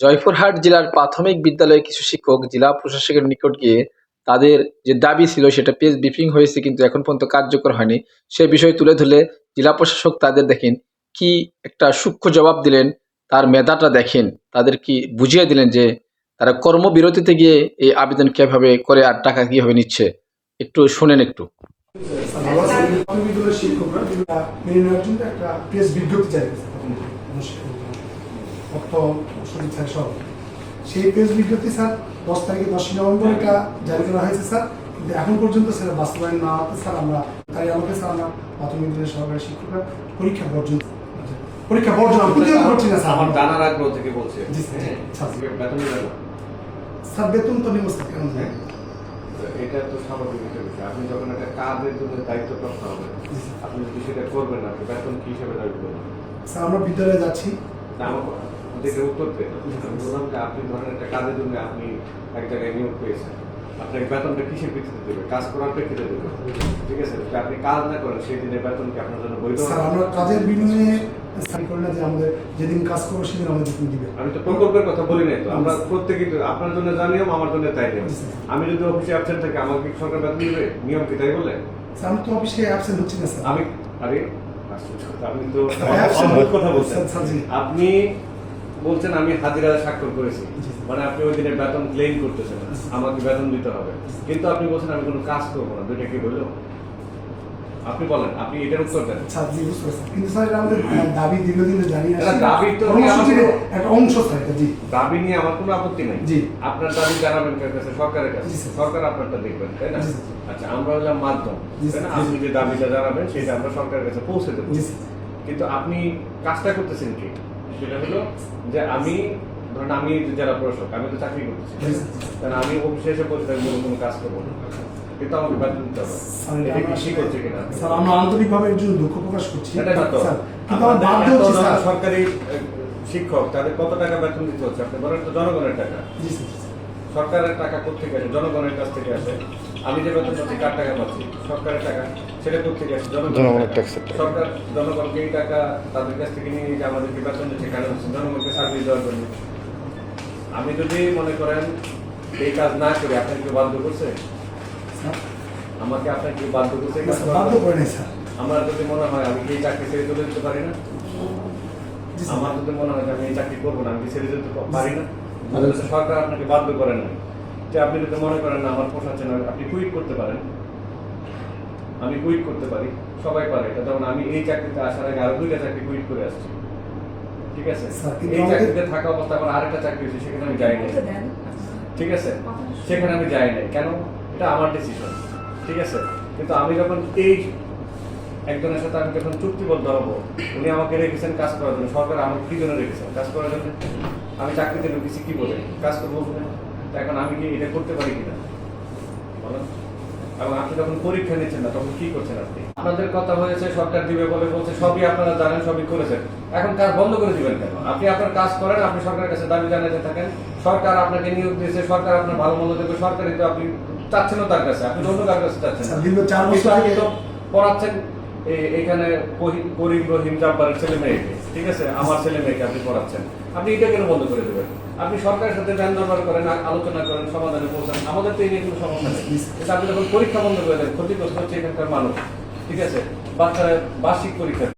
জয়পুরহাট জেলার প্রাথমিক বিদ্যালয়ে কিছু শিক্ষক জেলা প্রশাসকের নিকট গিয়ে তাদের যে দাবি ছিল সেটা পেজ ব্রিফিং হয়েছে কিন্তু এখন পর্যন্ত কার্যকর হয়নি। সে বিষয় তুলে ধরলে জেলা প্রশাসক তাদের দেখেন কি একটা সূক্ষ্ম জবাব দিলেন তার মেধাটা দেখেন তাদের কি বুঝিয়ে দিলেন যে তারা কর্মবিরতিতে গিয়ে এই আবেদন কীভাবে করে আর টাকা কীভাবে নিচ্ছে। একটু শোনেন একটু। শিক্ষকরা মেনে একটা প্রেস বিজ্ঞপ্তি জারি সচিব স্যার সহ। সেই প্রেস বিজ্ঞপ্তি স্যার দশ তারিখে দশই নভেম্বর এটা জারি করা হয়েছে স্যার। কিন্তু এখন পর্যন্ত স্যার বাস্তবায়ন না হতে স্যার আমরা তাই আমাকে স্যার আমরা প্রাথমিক বিদ্যালয়ের সহকারী শিক্ষকরা পরীক্ষা বর্জন পরীক্ষা বর্জন প্রতিহত করছি না স্যার। আমার জানার আগ্রহ থেকে বলছে। জি, স্যার। হ্যাঁ, স্যার। বেতন তো নিব স্যার কেন হ্যাঁ। এটা তো স্বাভাবিক একটা বিষয়। আপনি যখন একটা কাজের জন্য দায়িত্ব প্রাপ্ত হবে আপনি যদি সেটা করবেন না বেতন কি হিসেবে দাবি করবেন? স্যার আমরা বিদ্যালয়ে যাচ্ছি। না দেখে উত্তর আমি বললাম যে আপনি ধরেন একটা কাজের জন্য আপনি এক জায়গায় নিয়োগ পেয়েছেন। আপনাকে বেতনটা কিসের ভিত্তিতে দেবে? কাজ করার প্রেক্ষিতে দেবে। ঠিক আছে? যদি আপনি কাজ না করেন সেই দিনের বেতন কি আপনার জন্য বৈধ? স্যার আমরা কাজের বিনিময়ে স্যার করি না যে আমাদের যেদিন কাজ করব সেদিন আমাদের বেতন দিবে। আমি তো প্রকল্পের কথা বলি নাই তো। আমরা প্রত্যেকে আপনার জন্য যা নিয়ম আমার জন্য তাই নিয়ম। আমি যদি অফিসে অ্যাবসেন্ট থাকি আমাকে কি সরকার বেতন দিবে? নিয়ম কি তাই বলে? স্যার আমি তো অফিসে অ্যাবসেন্ট হচ্ছি না স্যার। আমি আরে আপনি তো কথা বলছেন। আপনি বলছেন আমি হাজিরা স্বাক্ষর করেছি। মানে আপনি ওই দিনের বেতন ক্লেম করতেছেন আমাকে বেতন দিতে হবে। কিন্তু আপনি বলছেন আমি কোনো কাজ করব না। দুইটা কি বলল আপনি বলেন আপনি এটার উত্তর দেন। স্যার জি বুঝতে পারছি কিন্তু স্যার আমাদের দাবি দীর্ঘদিনে জানিয়ে দাবি তো একটা অংশ স্যার জি। দাবি নিয়ে আমার কোনো আপত্তি নাই। জি। আপনার দাবি জানাবেন কার কাছে? সরকারের কাছে। সরকার আপনারটা দেখবেন তাই না? আচ্ছা আমরা হলাম মাধ্যম তাই না? আপনি যে দাবিটা জানাবেন সেটা আমরা সরকারের কাছে পৌঁছে দেবো। কিন্তু আপনি কাজটা করতেছেন কি? সেটা হলো যে আমি ধরেন আমি যারা প্রশাসক আমি তো চাকরি করতেছি। কারণ আমি অফিসে এসে বলতে থাকব কোনো কাজ করব না। দিতে হবে। স্যার, এটা এটা কি ঠিক হচ্ছে কিনা? স্যার আমরা আন্তরিকভাবে এর জন্য দুঃখ প্রকাশ করছি। সেটা না তো কিন্তু আমরা বাধ্য এত স্যার। সরকারি শিক্ষক তাদের কত টাকা বেতন দিতে হচ্ছে? আপনি বলেন তো জনগণের টাকা। জি স্যার। সরকারের টাকা কোথেকে আসে? জনগণের কাছ থেকে আসে। আমি যে বেতন পাচ্ছি কার টাকা পাচ্ছি? সরকারের টাকা। সেটা কোথেকে আসে? জনগণের সরকার জনগণকে এই টাকা তাদের কাছ থেকে নিয়ে যে আমাদেরকে বেতন দিচ্ছে কেন হচ্ছে জনগণকে সার্ভিস দেওয়ার জন্য। আমি যদি মনে করেন এই কাজ না করি আপনাকে কেউ বাধ্য করছে? আমাকে আপনাকে কেউ বাধ্য করছে বাধ্য করে স্যার। আমার যদি মনে হয় আমি কি এই চাকরি ছেড়ে চলে যেতে পারি না? আমার যদি মনে হয় আমি এই চাকরি করব না আমি ছেড়ে যেতে পারি না? সরকার আপনাকে বাধ্য করেন না। যে আপনি যদি মনে করেন না আমার পোষাচ্ছে না আপনি কুইট করতে পারেন। আমি কুইট করতে পারি সবাই পারে। এটা যেমন আমি এই চাকরিতে আসার আগে আরও দুইটা চাকরি কুইট করে আসছি। ঠিক আছে? এই চাকরিতে থাকা অবস্থা আমার আরেকটা চাকরি হয়েছে সেখানে আমি যাই নাই। ঠিক আছে? সেখানে আমি যাই নাই। কেন? এটা আমার ডিসিশন ঠিক আছে? কিন্তু আমি যখন এই একজনের সাথে আমি যখন চুক্তিবদ্ধ হব উনি আমাকে রেখেছেন কাজ করার জন্য সরকার আমাকে কি জন্য রেখেছেন কাজ করার জন্য আমি চাকরিতে ঢুকেছি কি বলে? কাজ করব তা এখন আমি কি এটা করতে পারি কিনা? বলেন। এবং আপনি যখন পরীক্ষা নিচ্ছেন না তখন কি করছেন আপনি? আপনাদের কথা হয়েছে সরকার দিবে বলে বলছে সবই আপনারা জানেন সবই করেছেন। এখন কাজ বন্ধ করে দিবেন কেন? আপনি আপনার কাজ করেন আপনি সরকারের কাছে দাবি জানাতে থাকেন সরকার আপনাকে নিয়োগ দিয়েছে সরকার আপনার ভালো মন্দ দেবে সরকারই তো আপনি চাচ্ছেন তার কাছে আপনি অন্য কার কাছে চাচ্ছেন পড়াচ্ছেন এখানে করিম রহিম জাব্বারের ছেলে মেয়েকে ঠিক আছে? আমার ছেলে মেয়েকে আপনি পড়াচ্ছেন। আপনি এটা কেন বন্ধ করে দেবেন? আপনি সরকারের সাথে ধ্যান দরবার করেন আলোচনা করেন সমাধানে পৌঁছান। আমাদের তো এই নিয়ে কোনো সমস্যা নেই। কিন্তু আপনি যখন পরীক্ষা বন্ধ করে দেন ক্ষতিগ্রস্ত হচ্ছে এখানকার মানুষ ঠিক আছে? বাচ্চারা বার্ষিক পরীক্ষা